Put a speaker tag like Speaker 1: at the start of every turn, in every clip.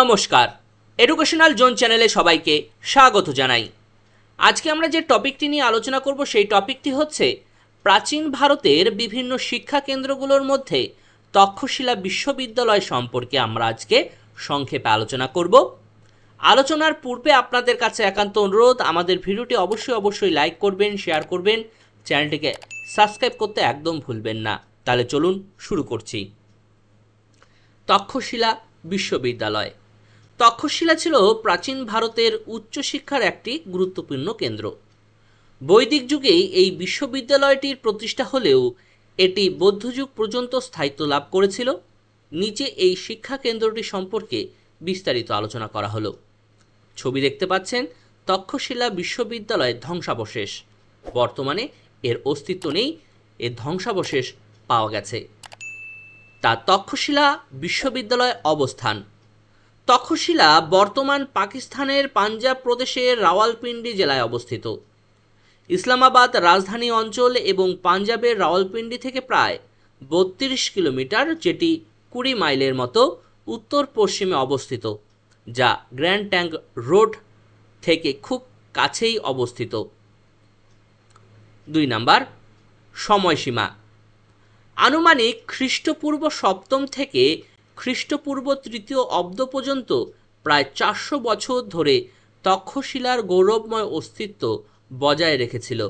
Speaker 1: নমস্কার। Educational zone চ্যানেলে সবাইকে স্বাগত জানাই। আজকে আমরা যে টপিকটি নিয়ে আলোচনা করব সেই টপিকটি হচ্ছে প্রাচীন ভারতের বিভিন্ন শিক্ষা কেন্দ্রগুলোর মধ্যে তক্ষশিলা বিশ্ববিদ্যালয় সম্পর্কে আমরা আজকে সংক্ষেপে আলোচনা করব। আলোচনার পূর্বে আপনাদের কাছে একান্ত অনুরোধ, আমাদের ভিডিওটি অবশ্যই অবশ্যই লাইক করবেন, শেয়ার করবেন, চ্যানেলটিকে সাবস্ক্রাইব করতে একদম ভুলবেন না। তাহলে চলুন শুরু করছি। তক্ষশিলা বিশ্ববিদ্যালয়। তক্ষশিলা ছিল প্রাচীন ভারতের উচ্চশিক্ষার একটি গুরুত্বপূর্ণ কেন্দ্র। বৈদিক যুগেই এই বিশ্ববিদ্যালয়টির প্রতিষ্ঠা হলেও এটি বৌদ্ধযুগ পর্যন্ত স্থায়িত্ব লাভ করেছিল। নিচে এই শিক্ষা কেন্দ্রটি সম্পর্কে বিস্তারিত আলোচনা করা হলো। ছবি দেখতে পাচ্ছেন, তক্ষশিলা বিশ্ববিদ্যালয়ের ধ্বংসাবশেষ। বর্তমানে এর অস্তিত্ব নেই এর ধ্বংসাবশেষ পাওয়া গেছে। তা তক্ষশিলা বিশ্ববিদ্যালয় অবস্থান। তক্ষশিলা বর্তমান পাকিস্তানের পাঞ্জাব প্রদেশের রাওয়ালপিন্ডি জেলায় অবস্থিত। ইসলামাবাদ রাজধানী অঞ্চল এবং পাঞ্জাবের রাওয়ালপিন্ডি থেকে প্রায় বত্রিশ কিলোমিটার যেটি কুড়ি মাইলের মতো উত্তর পশ্চিমে অবস্থিত, যা গ্র্যান্ড ট্যাঙ্ক রোড থেকে খুব কাছেই অবস্থিত। দুই নাম্বার, সময়সীমা। আনুমানিক খ্রিস্টপূর্ব সপ্তম থেকে খ্রিস্টপূর্ব তৃতীয় অব্দ পর্যন্ত প্রায় চারশো বছর ধরে তক্ষশিলার গৌরবময় অস্তিত্ব বজায় রেখেছিল।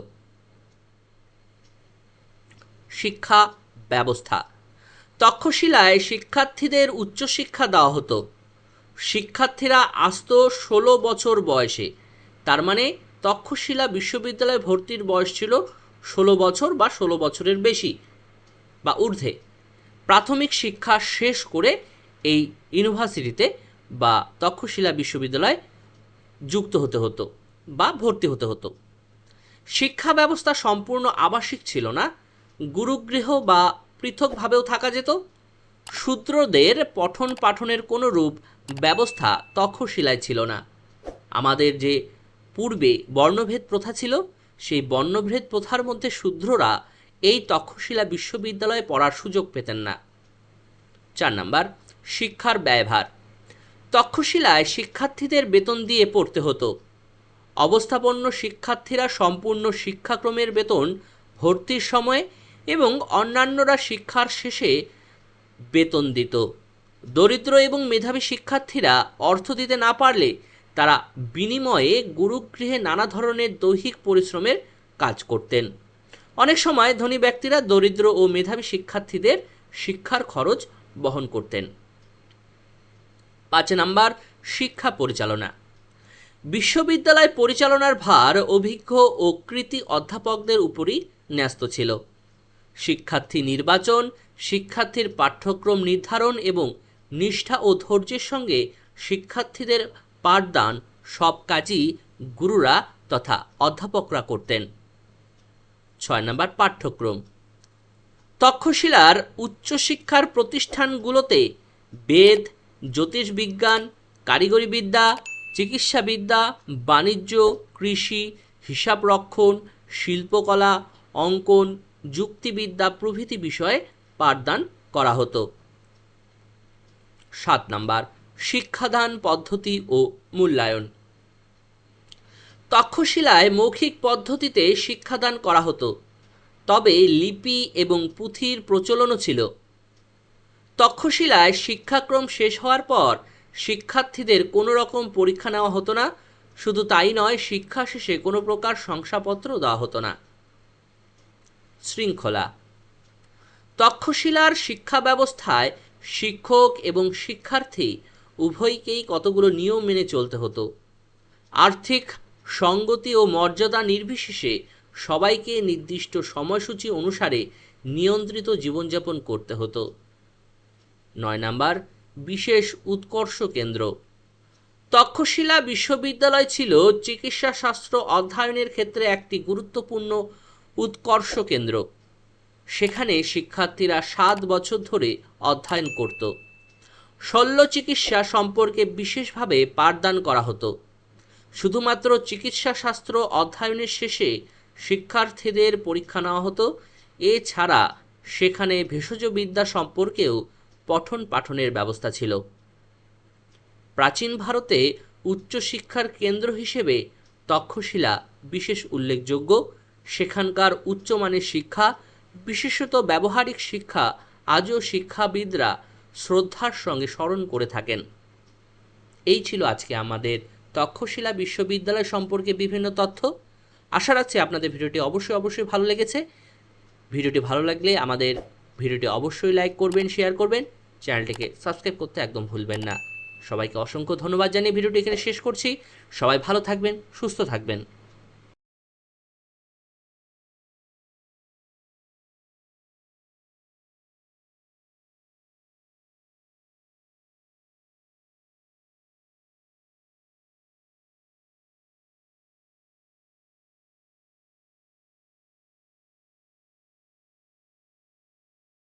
Speaker 1: শিক্ষা ব্যবস্থা। তক্ষশিলায় শিক্ষার্থীদের উচ্চশিক্ষা দেওয়া হতো। শিক্ষার্থীরা আসত ষোলো বছর বয়সে, তার মানে তক্ষশিলা বিশ্ববিদ্যালয়ে ভর্তির বয়স ছিল ষোলো বছর বা ষোলো বছরের বেশি বা ঊর্ধ্বে। প্রাথমিক শিক্ষা শেষ করে এই ইউনিভার্সিটিতে বা তক্ষশিলা বিশ্ববিদ্যালয়ে যুক্ত হতে হতো বা ভর্তি হতে হতো। শিক্ষা ব্যবস্থা সম্পূর্ণ আবাসিক ছিল না, গুরুগৃহ বা পৃথকভাবেও থাকা যেত। শূদ্রদের পঠন পাঠনের কোনো রূপ ব্যবস্থা তক্ষশিলায় ছিল না। আমাদের যে পূর্বে বর্ণভেদ প্রথা ছিল, সেই বর্ণভেদ প্রথার মধ্যে শূদ্ররা এই তক্ষশিলা বিশ্ববিদ্যালয়ে পড়ার সুযোগ পেতেন না। চার নাম্বার, শিক্ষার ব্যয়ভার। তক্ষশিলায় শিক্ষার্থীদের বেতন দিয়ে পড়তে হতো। অবস্থাপন্ন শিক্ষার্থীরা সম্পূর্ণ শিক্ষাক্রমের বেতন ভর্তির সময় এবং অন্যান্যরা শিক্ষার শেষে বেতন দিত। দরিদ্র এবং মেধাবী শিক্ষার্থীরা অর্থ দিতে না পারলে তারা বিনিময়ে গুরুগৃহে নানা ধরনের দৈহিক পরিশ্রমের কাজ করতেন। অনেক সময় ধনী ব্যক্তিরা দরিদ্র ও মেধাবী শিক্ষার্থীদের শিক্ষার খরচ বহন করতেন। পাঁচ নাম্বার, শিক্ষা পরিচালনা। বিশ্ববিদ্যালয় পরিচালনার ভার অভিজ্ঞ ও কৃতি অধ্যাপকদের উপরই ন্যস্ত ছিল। শিক্ষার্থী নির্বাচন, শিক্ষার্থীর পাঠ্যক্রম নির্ধারণ এবং নিষ্ঠা ও ধৈর্যের সঙ্গে শিক্ষার্থীদের পাঠদান সব কাজই গুরুরা তথা অধ্যাপকরা করতেন। ছয় নম্বর পাঠ্যক্রম। তক্ষশিলার উচ্চশিক্ষার প্রতিষ্ঠানগুলোতে বেদ, জ্যোতিষবিজ্ঞান কারিগরি বিদ্যা চিকিৎসাবিদ্যা, বাণিজ্য, কৃষি হিসাব রক্ষণ শিল্পকলা, অঙ্কন, যুক্তিবিদ্যা প্রভৃতি বিষয়ে পাঠদান করা হতো। সাত নাম্বার শিক্ষাদান পদ্ধতি ও মূল্যায়ন। তক্ষশিলায় মৌখিক পদ্ধতিতে শিক্ষাদান করা হতো। তবে লিপি এবং পুঁথির প্রচলনও ছিল। তক্ষশিলায় শিক্ষাক্রম শেষ হওয়ার পর শিক্ষার্থীদের কোনো রকম পরীক্ষা নেওয়া হতো না, শুধু তাই নয়, শিক্ষা শেষে কোনো প্রকার শংসাপত্র দেওয়া হতো না। শৃঙ্খলা। তক্ষশিলার শিক্ষা ব্যবস্থায় শিক্ষক এবং শিক্ষার্থী উভয়কেই কতগুলো নিয়ম মেনে চলতে হতো। আর্থিক সঙ্গতি ও মর্যাদা নির্বিশেষে সবাইকে নির্দিষ্ট সময়সূচি অনুসারে নিয়ন্ত্রিত জীবনযাপন করতে হতো। নয় নাম্বার, বিশেষ উৎকর্ষ কেন্দ্র। তক্ষশিলা বিশ্ববিদ্যালয় ছিল চিকিৎসা শাস্ত্র অধ্যয়নের ক্ষেত্রে একটি গুরুত্বপূর্ণ উৎকর্ষ কেন্দ্র। সেখানে শিক্ষার্থীরা সাত বছর ধরে অধ্যয়ন করত। শল্য চিকিৎসা সম্পর্কে বিশেষভাবে পাঠদান করা হতো। শুধুমাত্র চিকিৎসা শাস্ত্র অধ্যয়নের শেষে শিক্ষার্থীদের পরীক্ষা নেওয়া হতো। এছাড়া সেখানে ভেষজ বিদ্যা সম্পর্কেও পঠন পাঠনের ব্যবস্থা ছিল। প্রাচীন ভারতে উচ্চশিক্ষার কেন্দ্র হিসেবে তক্ষশিলা বিশেষ উল্লেখযোগ্য। সেখানকার উচ্চমানের শিক্ষা, বিশেষত ব্যবহারিক শিক্ষা, আজও শিক্ষাবিদরা শ্রদ্ধার সঙ্গে স্মরণ করে থাকেন। এই ছিল আজকে আমাদের তক্ষশিলা বিশ্ববিদ্যালয় সম্পর্কে বিভিন্ন তথ্য। আশা রাখছি আপনাদের ভিডিওটি অবশ্যই অবশ্যই ভালো লেগেছে। ভিডিওটি ভালো লাগলে আমাদের ভিডিওটি অবশ্যই লাইক করবেন, শেয়ার করবেন। চ্যানেলটিকে সাবস্ক্রাইব করতে একদম ভুলবেন না। সবাইকে অসংখ্য ধন্যবাদ জানিয়ে ভিডিওটি এখানে শেষ করছি। সবাই ভালো থাকবেন, সুস্থ থাকবেন।